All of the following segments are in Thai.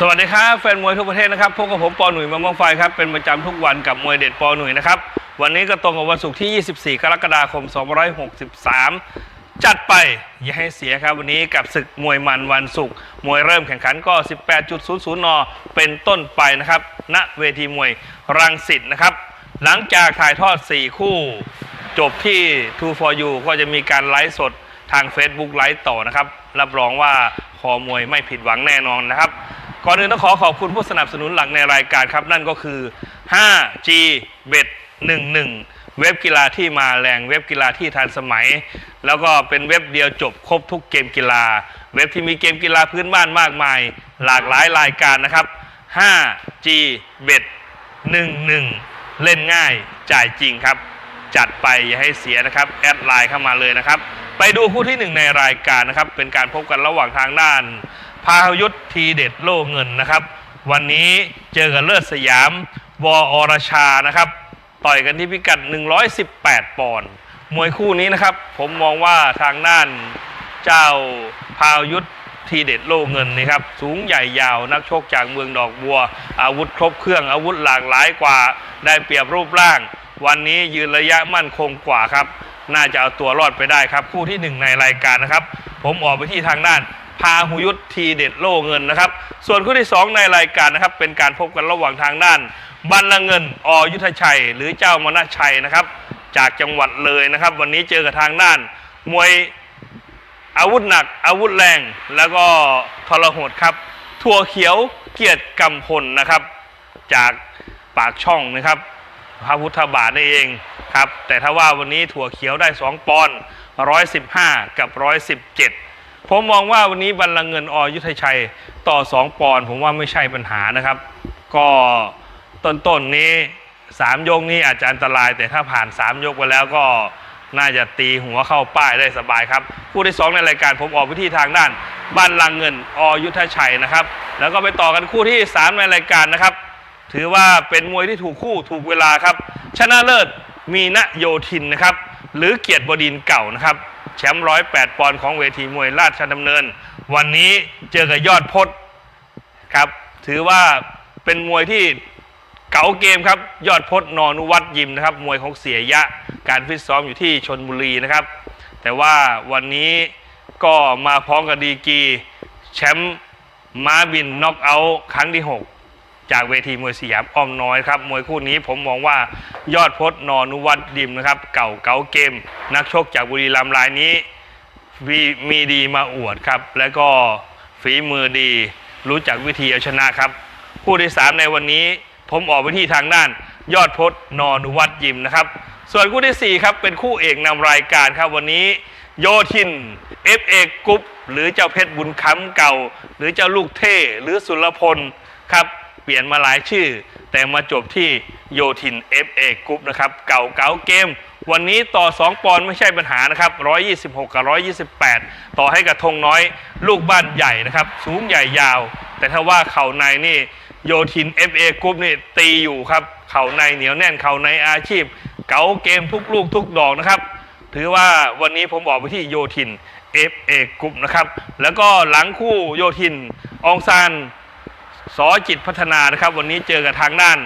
สวัสดีครับแฟนมวยทั่วประเทศนะครับพบกับผมปอหนุ่ยมะม่วงไฟครับเป็นประจำทุกวันกับมวยเด็ดปอหนุ่ยนะครับวันนี้ก็ตรงกับวันศุกร์ที่ 24 กรกฎาคม 2563 จัดไปอย่าให้เสียครับวันนี้กับศึกมวยมันวันศุกร์มวยเริ่มแข่งขันก็ 18.00 น เป็นต้นไปนะครับณเวทีมวยรังสิตนะครับหลังจากถ่ายทอด 4 คู่ จบที่2 for you ก็จะมีการไลฟ์สดทาง Facebook ไลฟ์ต่อนะครับรับรองว่าคอมวยไม่ผิดหวังแน่นอนนะครับ ก่อนอื่นต้องขอขอบคุณผู้สนับสนุนหลักในรายการครับ นั่นก็คือ 5G Bet 11 เว็บกีฬาที่มาแรงเว็บกีฬาที่ทันสมัย แล้วก็เป็นเว็บเดียวจบครบทุกเกมกีฬา เว็บที่มีเกมกีฬาพื้นบ้านมากมาย หลากหลายรายการนะครับ 5G Bet 11 เล่นง่ายจ่ายจริงครับ จัดไปอย่าให้เสียนะครับ แอดไลน์เข้ามาเลยนะครับ ไปดูคู่ที่หนึ่งในรายการนะครับ เป็นการพบกันระหว่างทางด้าน พายุทธทีเด็ดโล่เงินนะครับ วันนี้เจอกับเลิศสยาม วออรชานะครับ ต่อยกันที่พิกัด 118 ปอนด์มวยคู่นี้นะครับ ผมมองว่าทางด้านเจ้าพายุทธทีเด็ดโล่เงินนี่ครับ สูงใหญ่ยาวนักชกจากเมืองดอกบัว อาวุธครบเครื่องอาวุธหลากหลายกว่า ได้เปรียบรูปร่าง วันนี้ยืนระยะมั่นคงกว่าครับ น่าจะเอาตัวรอดไปได้ครับ คู่ที่หนึ่งในรายการนะครับ ผมออกไปที่ทางด้าน พาหุยุทธทีเด็ดโล่เงินนะครับ ส่วนคู่ที่ 2 ในรายการนะครับ เป็นการพบกันระหว่างทางด้านบัลลังเงินอยุทธชัย หรือเจ้ามณชัยนะครับ จากจังหวัดเลยนะครับ วันนี้เจอกับทางด้าน มวยอาวุธหนัก อาวุธแรง แล้วก็ทรหดครับถั่วเขียวเกียรติกำพลนะครับ จากปากช่องนะครับ พระพุทธบาทนี่เองครับ แต่ถ้าว่าวันนี้ถั่วเขียวได้ 2 ปอนด์115 กับ 117 ผมมองว่าวันนี้บัลลังเงินอยุทธชัยต่อ 2 ปอนด์ผมว่าไม่ใช่ปัญหานะครับ ก็ต้นๆนนี้ 3 ยกนี้อาจจะอันตราย แต่ถ้าผ่าน 3 ยกไปแล้วก็น่าจะตีหัวเข้าป้ายได้สบายครับคู่ที่ 2 ในรายการผมออกไปที่ทางด้านบัลลังเงินอยุทธชัยนะครับ แล้วก็ไปต่อกันคู่ที่ 3 ในรายการนะครับ ถือว่าเป็นมวยที่ถูกคู่ถูกเวลาครับ ชนะเลิศมีณโยธินนะครับ หรือเกียรติบดินเก่านะครับ แชมป์ร้อยแปดปอนด์ของเวทีมวยราชดำเนิน วันนี้เจอกับยอดพจน์ครับ ถือว่าเป็นมวยที่เก๋าเกมครับ ยอดพจน์นอนุวัตรยิมนะครับ มวยของเสียยะ การฟิตซ้อมอยู่ที่ชนบุรีนะครับ แต่ว่าวันนี้ก็มาพร้อมกับดีกีแชมป์ม้าบินน็อกเอาท์ครั้งที่ 6 จากเวทีมวยสยามอ้อมน้อยครับมวยคู่นี้ผมมองว่ายอดพจน์นอนุวัตรดิมนะครับ เก่าเก๋าเกม นักชกจากบุรีรัมย์รายนี้มีมีดีมาอวดครับ แล้วก็ฝีมือดีรู้จักวิธีเอาชนะครับ คู่ที่3ในวันนี้ผมออกไปที่ทางด้าน ยอดพจน์นอนุวัตรยิมนะครับ ส่วนคู่ที่ 4 ครับ เป็นคู่เอกนำรายการครับวันนี้ โยทิน FA กรุ๊ปหรือเจ้าเพชรบุญค้ำเก่า หรือเจ้าลูกเท่หรือสุรพลครับ เปลี่ยนมาหลายชื่อ แต่มาจบที่โยทิน FA กรุ๊ปนะครับ เก่าเก่าเกม วันนี้ต่อ 2 ปอนด์ไม่ใช่ปัญหานะครับ 126 กับ 128 ต่อให้กับธงน้อย ลูกบ้านใหญ่นะครับ สูงใหญ่ยาว แต่ถ้าว่าเข่าในนี่โยทิน FA กรุ๊ปนี่ตีอยู่ครับ เข่าในเหนียวแน่นเข่าในอาชีพ เก๋าเกมทุกลูกทุกดอกนะครับ ถือว่าวันนี้ผมบอกไปที่โยทิน FA กรุ๊ปนะครับ แล้วก็หลังคู่โยทินอองซาน สอจิตพัฒนานะครับ วันนี้เจอกับทางด้าน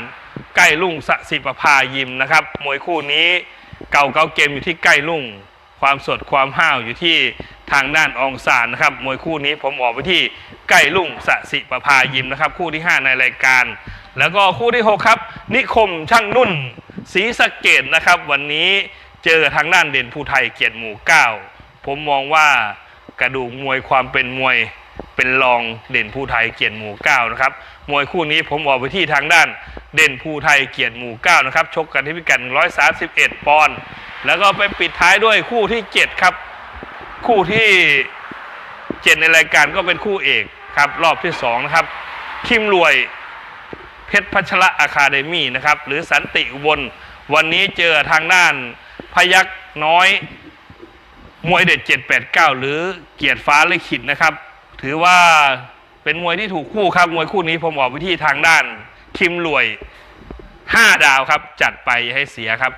ใกล้ลุ่งสสิประภายิมนะครับ มวยคู่นี้เก่าเก่าเกมอยู่ที่ใกล้ลุ่ง ความสดความห้าวอยู่ที่ทางด้านองซานนะครับ มวยคู่นี้ผมออกไปที่ใกล้ลุ่งสสิประภายิมนะครับ คู่ที่ 5 ในรายการ แล้วก็คู่ที่ 6 ครับ นิคมช่างนุ่นศรีสะเกดนะครับ วันนี้เจอกับทางด้านเด่นภูไทยเกียรติหมู่เก้าผมมองว่ากระดูกมวยความเป็นมวย เป็นรองเด่นภูไทยเกียรติหมู่เก้านะครับมวยคู่นี้ผมออกไปที่ทางด้านเด่นภูไทยเกียรติหมู่เก้านะครับชกกันที่พิกัด131 ปอนด์แล้วก็ไปปิดท้ายด้วยคู่ที่ 7 ครับ คู่ที่ 7 ในรายการก็เป็นคู่เอกครับรอบที่2นะครับคิมรวยเพชรพัชระอะคาเดมี่นะครับหรือสันติอุบลวันนี้เจอทางด้านพยักน้อยมวยเด็ด 789 หรือเกียรติฟ้าลิขิตนะครับ ถือว่าเป็นมวยที่ถูกคู่ครับมวยคู่นี้ผมออกวิธีทางด้าน คิมรวย 5 ดาวครับ จัดไปให้เสียครับ